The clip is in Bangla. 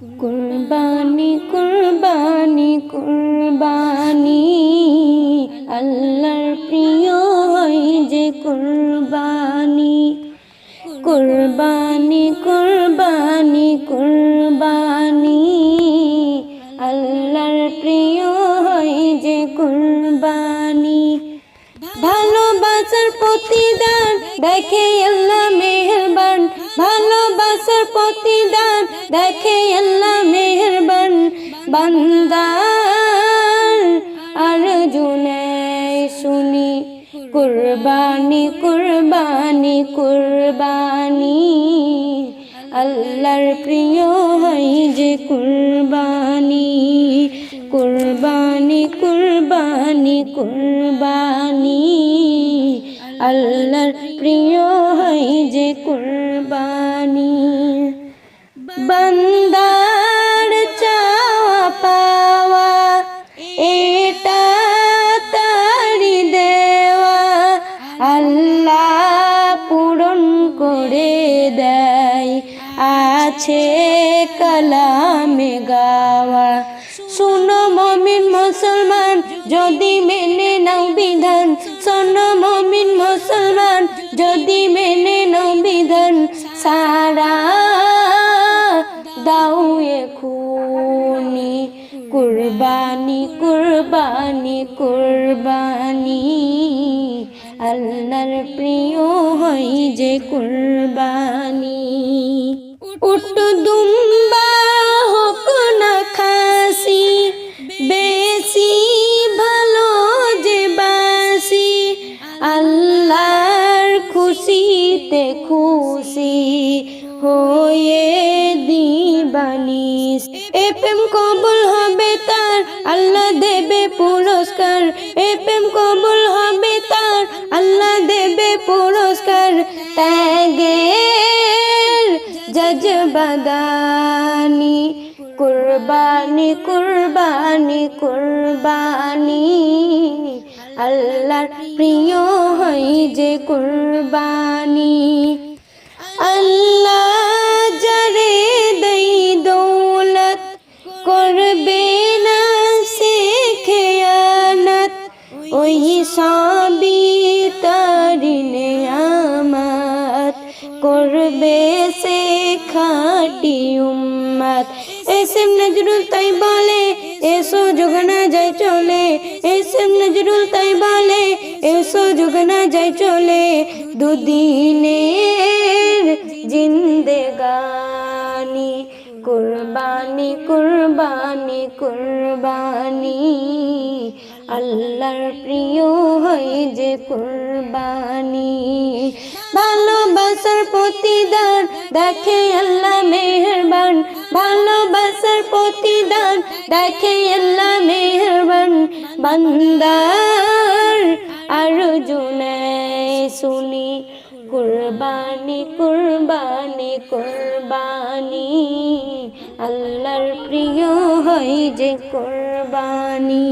কুরবানি কুরবানি কুরবানি। আল্লাহর প্রিয় হয় যে কুরবানি। কুরবানি কুরবানি কুরবানি। আল্লাহর প্রিয় হয় যে কুরবানি। ভালোবাসার প্রতিদান দেখে আল্লাহ মেহেরবান। ভালোবাসার প্রতিদান দেখে আল্লাহ মেহেরবান বান্দার। আর জুনে শুনি, কুরবানি কুরবানি কুরবানি। আল্লাহর প্রিয় হয় যে কুরবানি। কুরবানি কুরবানি কুরবানি। আল্লাহর প্রিয় হয় যে কুরবানি। বান্দার চাওয়া পাওয়া, এটা তারি দেওয়া। আল্লাহ পূরণ করে দেয়, আছে কালামে গাওয়া। শুনো মমিন মুসলমান, যদি মেনে নাও মুসলমান যদি মেনে নাও বিধান সারা দাও এখুনি। কুরবানি কুরবানি কুরবানি। আল্লাহর প্রিয় হয় যে কুরবানি। উট দুম্বা হোক না খাসি, বেশি খুশিতে খুশি হয়ে দিবানি। এ প্রেম কবুল হবে তার, আল্লাহ দেবে পুরস্কার। এ প্রেম কবুল হবে তার, আল্লাহ দেবে পুরস্কার। ত্যাগের জজবাদানি, কুরবানি কুরবানি কুরবানি। আল্লাহর প্রিয় হয় যে কুরবানি, আল্লাহ যারে দেই দৌলত, করবে না ওই সবই তারি নেয়ামত। করবে সে খাটি উম্মত। এসএম নজরুল তাই বলে, এসো যোগনা যায় চলে। এসএম নজরুল তাই এসো যোগনা যায় চলে, দুদিনের জিন্দেগানি। কুরবানি কুরবানি কুরবানি। আল্লাহর প্রিয় হয় যে কুরবানি। ভালোবাসার প্রতিদান দেখে আল্লাহ মেহেরবান। ভালোবাসার প্রতিদান দেখে আল্লাহ মেহেরবান। বান্দার আর জুনে শুনি কুরবানি কুরবানি কুরবানি। আল্লাহর প্রিয় হয় যে কুরবানি।